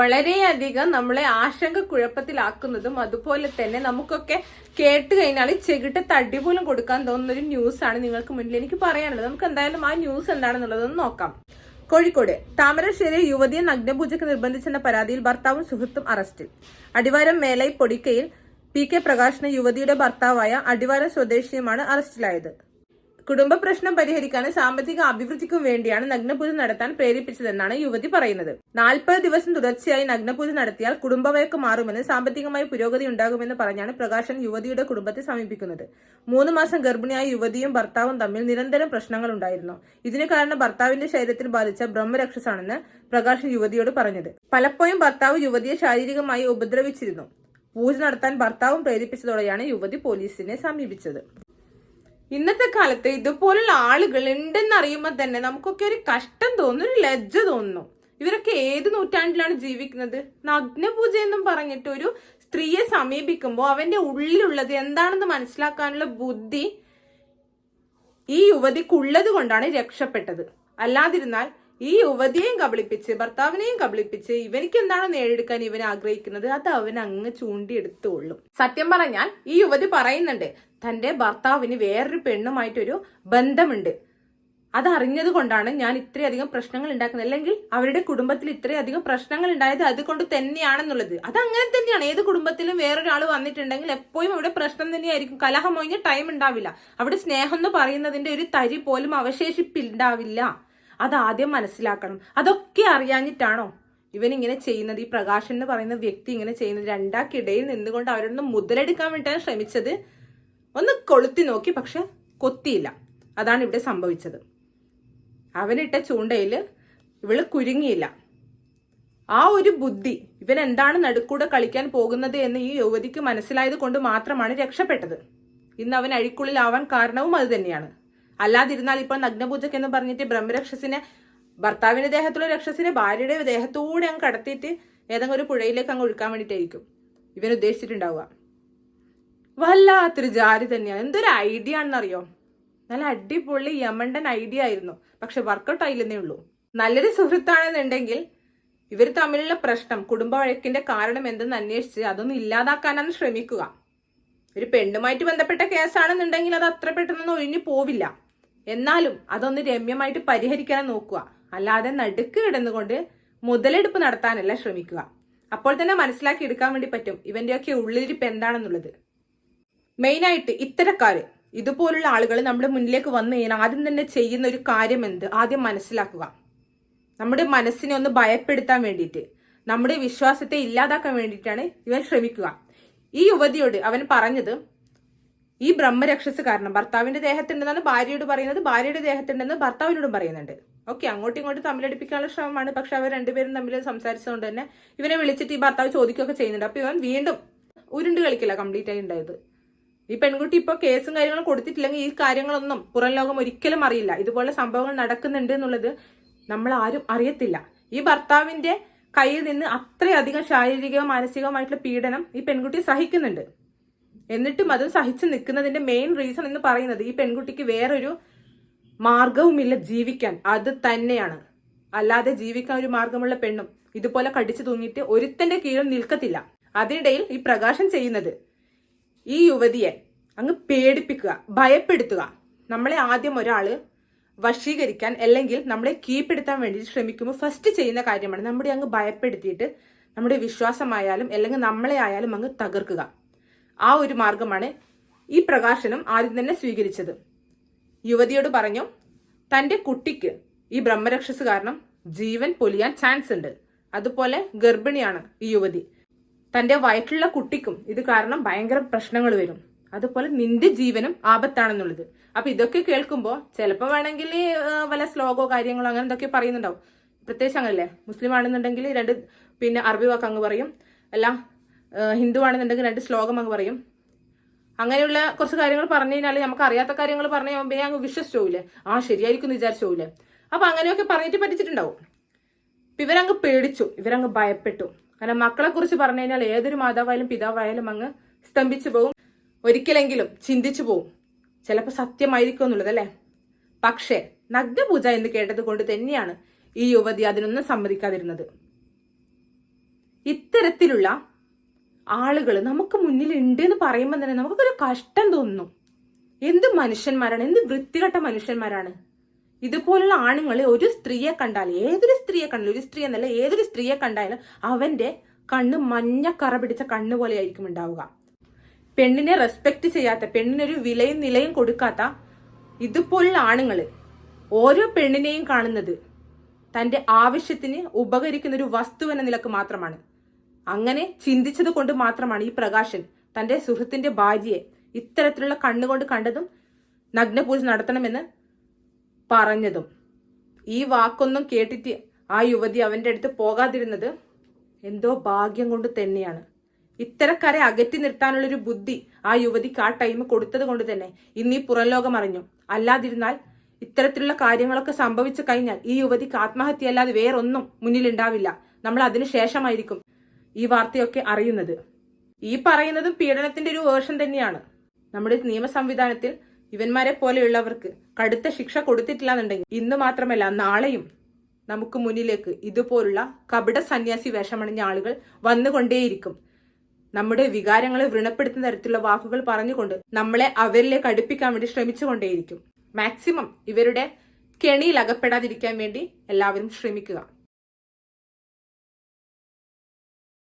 വളരെയധികം നമ്മളെ ആശങ്ക കുഴപ്പത്തിലാക്കുന്നതും അതുപോലെ തന്നെ നമുക്കൊക്കെ കേട്ട് കഴിഞ്ഞാൽ ചെകിട്ട് തടി പോലും കൊടുക്കാൻ തോന്നുന്ന ഒരു ന്യൂസ് ആണ് നിങ്ങൾക്ക് മുന്നിൽ എനിക്ക് പറയാനുള്ളത്. നമുക്ക് എന്തായാലും ആ ന്യൂസ് എന്താണെന്നുള്ളതൊന്ന് നോക്കാം. കോഴിക്കോട് താമരശ്ശേരി യുവതിയെ നഗ്നപൂജയ്ക്ക് നിർബന്ധിച്ചെന്ന പരാതിയിൽ ഭർത്താവും സുഹൃത്തും അറസ്റ്റിൽ. അടിവാരം മേലൈ പൊടിക്കയിൽ പി കെ പ്രകാശിന് യുവതിയുടെ ഭർത്താവായ അടിവാരം സ്വദേശിയുമാണ് അറസ്റ്റിലായത്. കുടുംബ പ്രശ്നം പരിഹരിക്കാനും സാമ്പത്തിക അഭിവൃദ്ധിക്കും വേണ്ടിയാണ് നഗ്നപൂജ നടത്താൻ പ്രേരിപ്പിച്ചതെന്നാണ് യുവതി പറയുന്നത്. നാൽപ്പത് ദിവസം തുടർച്ചയായി നഗ്നപൂജ നടത്തിയാൽ കുടുംബവഴക്ക് മാറുമെന്ന് സാമ്പത്തികമായി പുരോഗതി ഉണ്ടാകുമെന്ന് പറഞ്ഞാണ് പ്രകാശൻ യുവതിയുടെ കുടുംബത്തെ സമീപിക്കുന്നത്. മൂന്ന് മാസം ഗർഭിണിയായ യുവതിയും ഭർത്താവും തമ്മിൽ നിരന്തരം പ്രശ്നങ്ങൾ ഉണ്ടായിരുന്നു. ഇതിന് കാരണം ഭർത്താവിന്റെ ശരീരത്തിൽ ബാധിച്ച ബ്രഹ്മരക്ഷസാണെന്ന് പ്രകാശൻ യുവതിയോട് പറഞ്ഞത്. പലപ്പോഴും ഭർത്താവ് യുവതിയെ ശാരീരികമായി ഉപദ്രവിച്ചിരുന്നു. പൂജ നടത്താൻ ഭർത്താവും പ്രേരിപ്പിച്ചതോടെയാണ് യുവതി പോലീസിനെ സമീപിച്ചത്. ഇന്നത്തെ കാലത്ത് ഇതുപോലുള്ള ആളുകൾ ഉണ്ടെന്ന് അറിയുമ്പോൾ തന്നെ നമുക്കൊക്കെ ഒരു കഷ്ടം തോന്നുന്നു ഒരു ലജ്ജ തോന്നുന്നു ഇവരൊക്കെ ഏത് നൂറ്റാണ്ടിലാണ് ജീവിക്കുന്നത്? നഗ്നപൂജ എന്നും പറഞ്ഞിട്ട് ഒരു സ്ത്രീയെ സമീപിക്കുമ്പോൾ അവന്റെ ഉള്ളിലുള്ളത് എന്താണെന്ന് മനസ്സിലാക്കാനുള്ള ബുദ്ധി ഈ യുവതിക്കുള്ളത് കൊണ്ടാണ് രക്ഷപ്പെട്ടത്. അല്ലാതിരുന്നാൽ ഈ യുവതിയെയും കബളിപ്പിച്ച് ഭർത്താവിനെയും കബളിപ്പിച്ച് ഇവനിക്ക് എന്താണ് നേടിയെടുക്കാൻ ഇവൻ ആഗ്രഹിക്കുന്നത്? അത് അവൻ അങ്ങ് ചൂണ്ടിയെടുത്തുള്ളൂ സത്യം പറഞ്ഞാൽ ഈ യുവതി പറയുന്നുണ്ട് തന്റെ ഭർത്താവിന് വേറൊരു പെണ്ണുമായിട്ടൊരു ബന്ധമുണ്ട്. അതറിഞ്ഞത് കൊണ്ടാണ് ഞാൻ ഇത്രയധികം പ്രശ്നങ്ങൾ ഉണ്ടാക്കുന്നത്. അല്ലെങ്കിൽ അവരുടെ കുടുംബത്തിൽ ഇത്രയധികം പ്രശ്നങ്ങൾ ഉണ്ടായത് അതുകൊണ്ട് തന്നെയാണെന്നുള്ളത്. അത് അങ്ങനെ തന്നെയാണ്. ഏത് കുടുംബത്തിലും വേറൊരാൾ വന്നിട്ടുണ്ടെങ്കിൽ എപ്പോഴും അവിടെ പ്രശ്നം തന്നെയായിരിക്കും. കലഹം ഒഴിഞ്ഞ ടൈം ഉണ്ടാവില്ല. അവിടെ സ്നേഹം എന്ന് പറയുന്നതിന്റെ ഒരു തരി പോലും അവശേഷിപ്പിണ്ടാവില്ല. അത് ആദ്യം മനസ്സിലാക്കണം. അതൊക്കെ അറിയാഞ്ഞിട്ടാണോ ഇവൻ ഇങ്ങനെ ചെയ്യുന്നത്? ഈ പ്രകാശൻ എന്ന് പറയുന്ന വ്യക്തി ഇങ്ങനെ ചെയ്യുന്നത്? രണ്ടാക്കിടയിൽ നിന്നുകൊണ്ട് അവരോടൊന്ന് മുതലെടുക്കാൻ വേണ്ടിയിട്ടാണ് ശ്രമിച്ചത്. ഒന്ന് കൊളുത്തി നോക്കി പക്ഷെ കൊത്തിയില്ല. അതാണ് ഇവിടെ സംഭവിച്ചത്. അവനിട്ട ചൂണ്ടയിൽ ഇവൾ കുരുങ്ങിയില്ല. ആ ഒരു ബുദ്ധി ഇവൻ എന്താണ് നടുക്കൂടെ കളിക്കാൻ പോകുന്നത് എന്ന് ഈ യുവതിക്ക് മനസ്സിലായത് കൊണ്ട് മാത്രമാണ് രക്ഷപ്പെട്ടത്. ഇന്ന് അവൻ അഴിക്കുള്ളിലാവാൻ കാരണവും അത് തന്നെയാണ്. അല്ലാതിരുന്നാൽ ഇപ്പോൾ നഗ്നപൂജയ്ക്ക് എന്ന് പറഞ്ഞിട്ട് ബ്രഹ്മരക്ഷസിനെ ഭർത്താവിന്റെ ദേഹത്തുള്ള രക്ഷസിനെ ഭാര്യയുടെ ദേഹത്തൂടെ അങ്ങ് കടത്തിയിട്ട് ഏതെങ്കിലും ഒരു പുഴയിലേക്ക് അങ്ങ് ഒഴുക്കാൻ വേണ്ടിയിട്ടായിരിക്കും. ഇവൻ ഉദ്ദേശിച്ചിട്ടുണ്ടാവുക വല്ലാത്തൊരു ജാതി തന്നെയാണ്. എന്തൊരു ഐഡിയ ആണെന്നറിയോ? നല്ല അടിപൊളി യമണ്ടൻ ഐഡിയ ആയിരുന്നു. പക്ഷെ വർക്കൗട്ട് ആയില്ലെന്നേ ഉള്ളൂ. നല്ലൊരു സുഹൃത്താണെന്നുണ്ടെങ്കിൽ ഇവർ തമ്മിലുള്ള പ്രശ്നം കുടുംബ വഴക്കിന്റെ കാരണം എന്തെന്ന് അന്വേഷിച്ച് അതൊന്നും ഇല്ലാതാക്കാനാണ് ശ്രമിക്കുക. ഒരു പെണ്ണുമായിട്ട് ബന്ധപ്പെട്ട കേസാണെന്നുണ്ടെങ്കിൽ അത് അത്ര പെട്ടെന്നൊന്നും ഒഴിഞ്ഞു പോവില്ല. എന്നാലും അതൊന്ന് രമ്യമായിട്ട് പരിഹരിക്കാൻ നോക്കുക. അല്ലാതെ നടുക്ക് കിടന്നുകൊണ്ട് മുതലെടുപ്പ് നടത്താനല്ല ശ്രമിക്കുക. അപ്പോൾ തന്നെ മനസ്സിലാക്കി എടുക്കാൻ വേണ്ടി പറ്റും ഇവന്റെയൊക്കെ ഉള്ളിലിരിപ്പ് എന്താണെന്നുള്ളത്. മെയിനായിട്ട് ഇത്തരക്കാര് ഇതുപോലുള്ള ആളുകൾ നമ്മുടെ മുന്നിലേക്ക് വന്നു കഴിഞ്ഞാൽ ആദ്യം തന്നെ ചെയ്യുന്ന ഒരു കാര്യം എന്ത്? ആദ്യം മനസ്സിലാക്കുക. നമ്മുടെ മനസ്സിനെ ഒന്ന് ഭയപ്പെടുത്താൻ വേണ്ടിയിട്ട് നമ്മുടെ വിശ്വാസത്തെ ഇല്ലാതാക്കാൻ വേണ്ടിയിട്ടാണ് ഇവൻ ശ്രമിക്കുക. ഈ യുവതിയോട് അവൻ പറഞ്ഞത് ഈ ബ്രഹ്മരക്ഷസ് കാരണം ഭർത്താവിന്റെ ദേഹത്തുണ്ടെന്നാണ് ഭാര്യയോട് പറയുന്നത് ഭാര്യയുടെ ദേഹത്തുണ്ടെന്ന് ഭർത്താവിനോടും പറയുന്നുണ്ട്. ഓക്കെ അങ്ങോട്ടും ഇങ്ങോട്ടും തമ്മിലടിപ്പിക്കാനുള്ള ശ്രമമാണ്. പക്ഷെ അവർ രണ്ടുപേരും തമ്മിൽ സംസാരിച്ചതുകൊണ്ട് തന്നെ ഇവനെ വിളിച്ചിട്ട് ഈ ഭർത്താവ് ചോദിക്കുകയൊക്കെ ചെയ്യുന്നുണ്ട്. അപ്പൊ ഇവൻ വീണ്ടും ഉരുണ്ട് കളിക്കില്ല കംപ്ലീറ്റ് ആയി ഉണ്ടായത്. ഈ പെൺകുട്ടി ഇപ്പോൾ കേസും കാര്യങ്ങളും കൊടുത്തിട്ടില്ലെങ്കിൽ ഈ കാര്യങ്ങളൊന്നും പുറം ലോകം ഒരിക്കലും അറിയില്ല. ഇതുപോലെ സംഭവങ്ങൾ നടക്കുന്നുണ്ട് എന്നുള്ളത് നമ്മൾ ആരും അറിയത്തില്ല. ഈ ഭർത്താവിന്റെ കയ്യിൽ നിന്ന് അത്രയധികം ശാരീരികവും മാനസികവുമായിട്ടുള്ള പീഡനം ഈ പെൺകുട്ടി സഹിക്കുന്നുണ്ട്. എന്നിട്ടും അതും സഹിച്ചു നിൽക്കുന്നതിന്റെ മെയിൻ റീസൺ എന്ന് പറയുന്നത് ഈ പെൺകുട്ടിക്ക് വേറൊരു മാർഗവുമില്ല ജീവിക്കാൻ. അത് തന്നെയാണ്. അല്ലാതെ ജീവിക്കാൻ ഒരു മാർഗമുള്ള പെണ്ണും ഇതുപോലെ കടിച്ചു തൂങ്ങിയിട്ട് ഒരുത്തന്റെ കീഴിൽ നിൽക്കത്തില്ല. അതിനിടയിൽ ഈ പ്രകാശം ചെയ്യുന്നത് ഈ യുവതിയെ അങ്ങ് പേടിപ്പിക്കുക ഭയപ്പെടുത്തുക. നമ്മളെ ആദ്യം ഒരാൾ വശീകരിക്കാൻ അല്ലെങ്കിൽ നമ്മളെ കീഴ്പ്പെടുത്താൻ വേണ്ടി ശ്രമിക്കുമ്പോൾ ഫസ്റ്റ് ചെയ്യുന്ന കാര്യമാണ് നമ്മുടെ അങ്ങ് ഭയപ്പെടുത്തിയിട്ട് നമ്മുടെ വിശ്വാസമായാലും അല്ലെങ്കിൽ നമ്മളെ ആയാലും അങ്ങ് തകർക്കുക. ആ ഒരു മാർഗമാണ് ഈ പ്രകാശനം ആദ്യം തന്നെ സ്വീകരിച്ചത്. യുവതിയോട് പറഞ്ഞു തന്റെ കുട്ടിക്ക് ഈ ബ്രഹ്മരക്ഷസ് കാരണം ജീവൻ പൊലിയാൻ ചാൻസ് ഉണ്ട്. അതുപോലെ ഗർഭിണിയാണ് ഈ യുവതി. തന്റെ വയറ്റിലുള്ള കുട്ടിക്കും ഇത് കാരണം ഭയങ്കര പ്രശ്നങ്ങൾ വരും. അതുപോലെ നിന്റെ ജീവനും ആപത്താണെന്നുള്ളത്. അപ്പൊ ഇതൊക്കെ കേൾക്കുമ്പോൾ ചിലപ്പോൾ വേണമെങ്കിൽ വല്ല ശ്ലോകോ കാര്യങ്ങളോ അങ്ങനെ എന്തൊക്കെ പറയുന്നുണ്ടാവും. പ്രത്യേകിച്ച് അങ്ങനല്ലേ? മുസ്ലിം ആണെന്നുണ്ടെങ്കിൽ രണ്ട് പിന്നെ അറബി വാക്ക് അങ്ങ് പറയും. അല്ല ഹിന്ദു ആണെന്നുണ്ടെങ്കിൽ രണ്ട് ശ്ലോകം അങ്ങ് പറയും. അങ്ങനെയുള്ള കുറച്ച് കാര്യങ്ങൾ പറഞ്ഞു കഴിഞ്ഞാൽ നമുക്ക് അറിയാത്ത കാര്യങ്ങൾ പറഞ്ഞു കഴിയുമ്പോൾ അങ്ങ് വിശ്വസിച്ചു പോവില്ലേ? ആ ശരിയായിരിക്കും എന്ന് വിചാരിച്ചു പോവില്ലേ? അപ്പൊ അങ്ങനെയൊക്കെ പറഞ്ഞിട്ട് പറ്റിച്ചിട്ടുണ്ടാവും. ഇവരങ്ങ് പേടിച്ചു. ഇവരങ്ങ് ഭയപ്പെട്ടു. കാരണം മക്കളെ കുറിച്ച് പറഞ്ഞു കഴിഞ്ഞാൽ ഏതൊരു മാതാവായാലും പിതാവായാലും അങ്ങ് സ്തംഭിച്ചു പോവും ഒരിക്കലെങ്കിലും ചിന്തിച്ചു പോവും. ചിലപ്പോൾ സത്യമായിരിക്കും എന്നുള്ളത് അല്ലേ? പക്ഷേ നഗ്നപൂജ എന്ന് കേട്ടത് കൊണ്ട് തന്നെയാണ് ഈ യുവതി അതിനൊന്നും സമ്മതിക്കാതിരുന്നത്. ഇത്തരത്തിലുള്ള ആളുകൾ നമുക്ക് മുന്നിൽ ഉണ്ട് എന്ന് പറയുമ്പോൾ തന്നെ നമുക്കൊരു കഷ്ടം തോന്നുന്നു. എന്ത് മനുഷ്യന്മാരാണ്? എന്ത് വൃത്തികെട്ട മനുഷ്യന്മാരാണ്? ഇതുപോലുള്ള ആണുങ്ങളെ ഒരു സ്ത്രീയെ കണ്ടാൽ ഏതൊരു സ്ത്രീയെ കണ്ടാലും ഒരു സ്ത്രീ എന്നല്ല ഏതൊരു സ്ത്രീയെ കണ്ടാലും അവന്റെ കണ്ണ് മഞ്ഞ കറ പിടിച്ച കണ്ണ് പോലെ ആയിരിക്കും ഉണ്ടാവുക. പെണ്ണിനെ റെസ്പെക്ട് ചെയ്യാത്ത പെണ്ണിനൊരു വിലയും നിലയും കൊടുക്കാത്ത ഇതുപോലുള്ള ആണുങ്ങൾ ഓരോ പെണ്ണിനെയും കാണുന്നത് തന്റെ ആവശ്യത്തിന് ഉപകരിക്കുന്ന ഒരു വസ്തു എന്ന നിലയ്ക്ക് മാത്രമാണ്. അങ്ങനെ ചിന്തിച്ചത് കൊണ്ട് മാത്രമാണ് ഈ പ്രകാശൻ തന്റെ സുഹൃത്തിന്റെ ഭാര്യയെ ഇത്തരത്തിലുള്ള കണ്ണുകൊണ്ട് കണ്ടതും നഗ്നപൂജ നടത്തണമെന്ന് പറഞ്ഞതും. ഈ വാക്കൊന്നും കേട്ടിട്ട് ആ യുവതി അവന്റെ അടുത്ത് പോകാതിരുന്നത് എന്തോ ഭാഗ്യം കൊണ്ട് തന്നെയാണ്. ഇത്തരക്കാരെ അകറ്റി നിർത്താനുള്ളൊരു ബുദ്ധി ആ യുവതിക്ക് ആ ടൈം കൊടുത്തത് കൊണ്ട് തന്നെ. ഇന്ന് ഈ പുറം അറിഞ്ഞു. അല്ലാതിരുന്നാൽ ഇത്തരത്തിലുള്ള കാര്യങ്ങളൊക്കെ സംഭവിച്ചു കഴിഞ്ഞാൽ ഈ യുവതിക്ക് ആത്മഹത്യ അല്ലാതെ വേറൊന്നും മുന്നിലുണ്ടാവില്ല. നമ്മൾ അതിനു ശേഷമായിരിക്കും ഈ വാർത്തയൊക്കെ അറിയുന്നത്. ഈ പറയുന്നതും പീഡനത്തിന്റെ ഒരു വേർഷൻ തന്നെയാണ്. നമ്മുടെ നിയമ സംവിധാനത്തിൽ ഇവന്മാരെ പോലെയുള്ളവർക്ക് കടുത്ത ശിക്ഷ കൊടുത്തിട്ടില്ല എന്നുണ്ടെങ്കിൽ ഇന്ന് മാത്രമല്ല നാളെയും നമുക്ക് മുന്നിലേക്ക് ഇതുപോലുള്ള കപട സന്യാസി വേഷമണിഞ്ഞ ആളുകൾ വന്നുകൊണ്ടേയിരിക്കും. നമ്മുടെ വികാരങ്ങളെ വ്രണപ്പെടുത്തുന്ന തരത്തിലുള്ള വാക്കുകൾ പറഞ്ഞുകൊണ്ട് നമ്മളെ അവരിലേക്ക് അടുപ്പിക്കാൻ വേണ്ടി ശ്രമിച്ചുകൊണ്ടേയിരിക്കും. മാക്സിമം ഇവരുടെ കെണിയിൽ അകപ്പെടാതിരിക്കാൻ വേണ്ടി എല്ലാവരും ശ്രമിക്കുക.